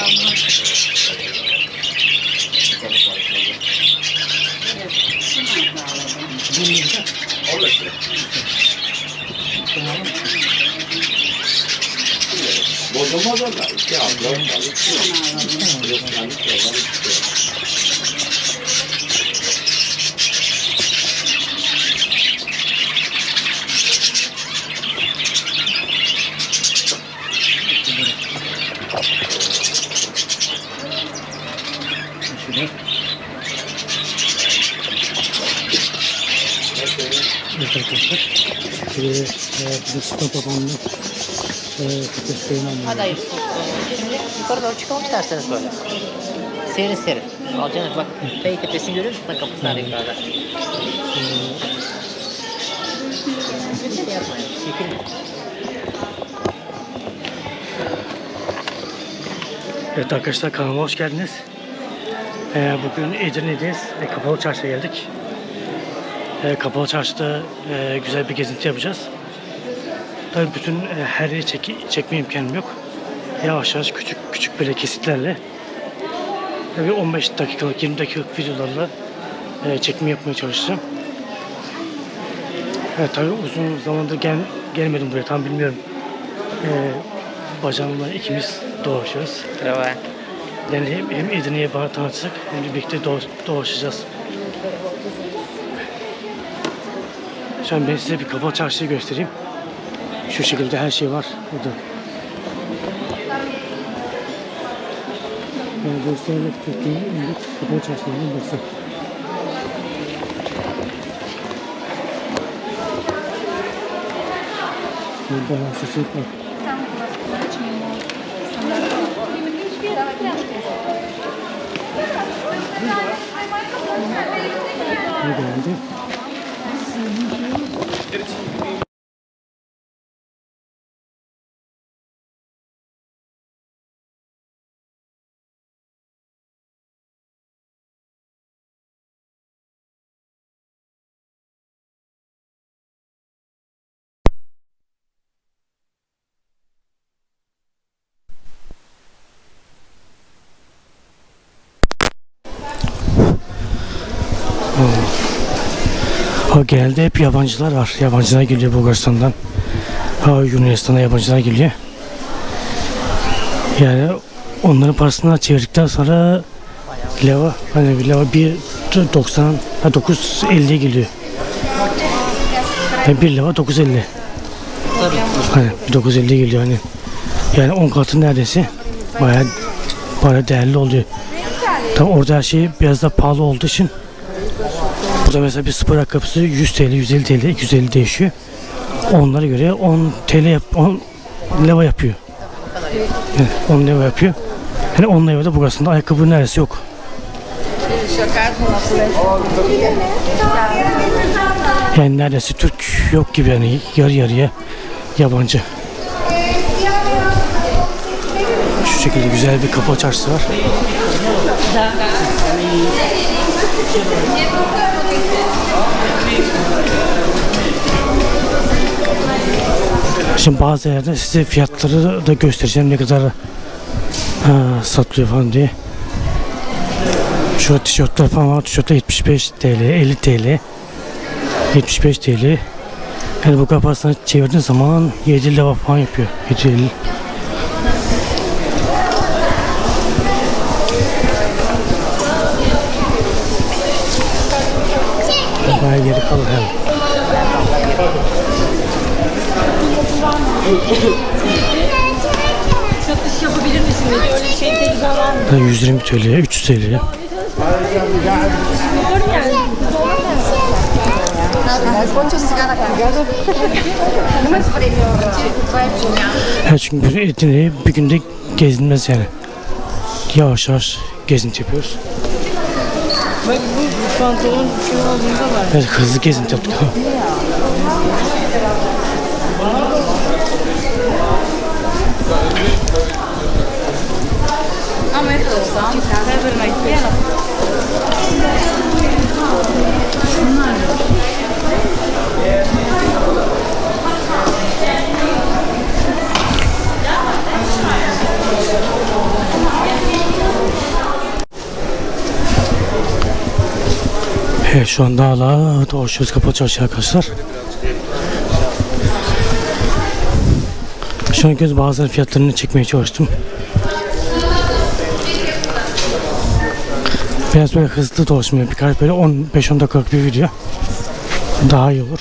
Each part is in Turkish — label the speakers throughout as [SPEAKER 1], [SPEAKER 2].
[SPEAKER 1] Bilmiyorum var mı? Evet, şuna bağladım.
[SPEAKER 2] Evet arkadaşlar. Şöyle e, sıkı babamla e, kafes beyin
[SPEAKER 3] Hadi hayır. Şimdi yukarı doğru çıkalım isterseniz böyle. Serin serin. Alcanız bak Bey tepesini görüyor musun? Bak kapısı nerede yukarıda. Çekilin.
[SPEAKER 2] Evet arkadaşlar kanalıma hoş geldiniz. Ee, bugün Edirne'deyiz ve Kapalı Çarşı'ya geldik. Ee, Kapalı Çarşı'da e, güzel bir gezinti yapacağız. Tabii bütün e, her yeri çek çekme imkanım yok. Yavaş yavaş küçük küçük böyle kesitlerle tabii 15 dakikalık 20 dakikalık videolarla e, çekim yapmaya çalışacağım. Evet tabii uzun zamandır gel gelmedim buraya tam bilmiyorum. Ee, bacağımla ikimiz dolaşıyoruz.
[SPEAKER 3] Merhaba.
[SPEAKER 2] Yani hem, hem Edirne'ye bana tanıtacak hem de birlikte doğa- dolaşacağız. Şu an ben size bir kapalı çarşıyı göstereyim. Şu şekilde her şey var burada. Yani göstererek Türkiye'nin en kapalı çarşılarından birisi. Burada seçenek var. Ne geldi? Genelde hep yabancılar var. Yabancılar geliyor Bulgaristan'dan. Yunanistan'a yabancılar geliyor. Yani onların parasını çevirdikten sonra leva hani bir leva 1.90 ha 9.50'ye geliyor. Yani 1 leva 9.50. Hani 9.50 geliyor hani. Yani 10 katı neredeyse bayağı para değerli oluyor. Tabi orada her şey biraz da pahalı olduğu için Burada mesela bir spor ayakkabısı 100 TL, 150 TL, 250 değişiyor. Onlara göre 10 TL yap, 10 leva yapıyor. Yani 10 leva yapıyor. Yani 10 leva da burasında ayakkabı neresi yok. Yani neredeyse Türk yok gibi yani yarı yarıya yabancı. Şu şekilde güzel bir kapı çarşısı var. Şimdi bazı yerde size fiyatları da göstereceğim ne kadar ha, satılıyor falan diye. Şu tişörtler falan var. Tişörtler 75 TL, 50 TL, 75 TL. Yani bu kafasını çevirdiğin zaman 7 lira falan yapıyor. 750. Bayağı geri yani.
[SPEAKER 4] Satış yapabilir misiniz? Öyle şey teyze var mı?
[SPEAKER 2] Ha, 120 TL, 300 TL. Ha, çünkü bir Edirne'yi bir günde gezinmez yani. Yavaş yavaş gezinti yapıyoruz.
[SPEAKER 4] Bak bu pantolon şu aldığında var.
[SPEAKER 2] Evet, hızlı gezinti yaptık.
[SPEAKER 1] A my to są, te wymajtujemy.
[SPEAKER 2] Evet şu anda hala dolaşıyoruz kapalı çarşı arkadaşlar. Şu an göz bazıları fiyatlarını çekmeye çalıştım. Biraz böyle hızlı dolaşmaya birkaç böyle 15-10 dakikalık bir video daha iyi olur.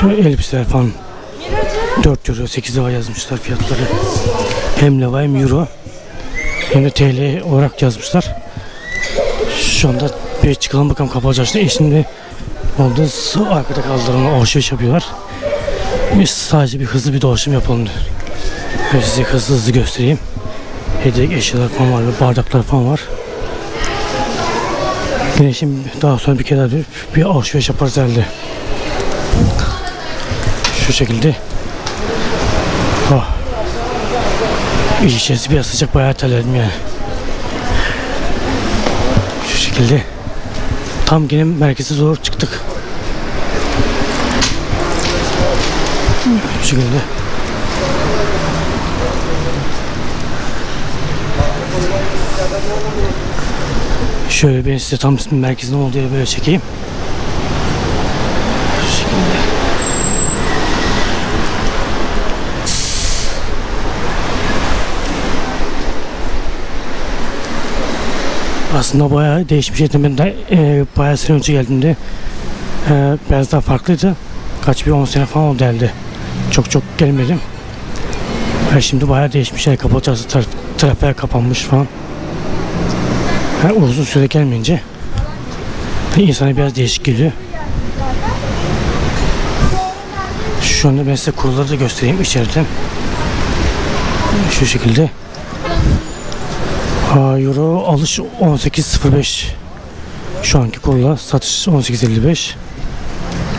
[SPEAKER 2] Şu elbiseler falan 4 euro 8 lira yazmışlar fiyatları. Hem leva hem euro hem de TL olarak yazmışlar. Şu anda bir çıkalım bakalım kapalı çarşıda. Eşimde oldu. Arkada onu alışveriş yapıyorlar. Biz sadece bir hızlı bir dolaşım yapalım diyor. Size hızlı hızlı göstereyim. Hediyelik eşyalar falan var, bardaklar falan var. Yine şimdi daha sonra bir kere bir, bir alışveriş yaparız herhalde. Şu şekilde. Oh. İç içerisi biraz sıcak bayağı terledim yani. Şu şekilde. Tam gene merkeze zor çıktık. Şu şekilde. Şöyle ben size tam merkezin olduğu yeri böyle çekeyim. Aslında bayağı değişmiş yedim. Ben de e, bayağı sene önce geldiğimde e, biraz daha farklıydı. Kaç bir 10 sene falan oldu herhalde. Çok çok gelmedim. E, şimdi bayağı değişmiş. Yani çarşı traf trafiğe kapanmış falan. Yani uzun süre gelmeyince insana biraz değişik geliyor. Şu anda ben size kurulları da göstereyim içeriden. Şu şekilde. Euro alış 18.05 şu anki kurla satış 18.55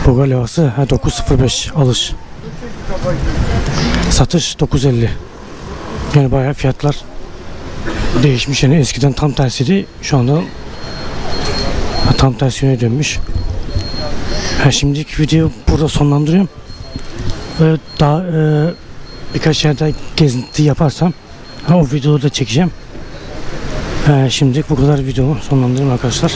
[SPEAKER 2] Boga levhası ha, 9.05 alış. Satış 9.50 yani bayağı fiyatlar değişmiş. Yani eskiden tam tersiydi. Şu anda tam tersi yöne dönmüş. Ha, şimdiki videoyu burada sonlandırıyorum. Daha e, birkaç yerde gezinti yaparsam ha, o videoyu da çekeceğim ee, şimdilik bu kadar videomu sonlandırayım arkadaşlar.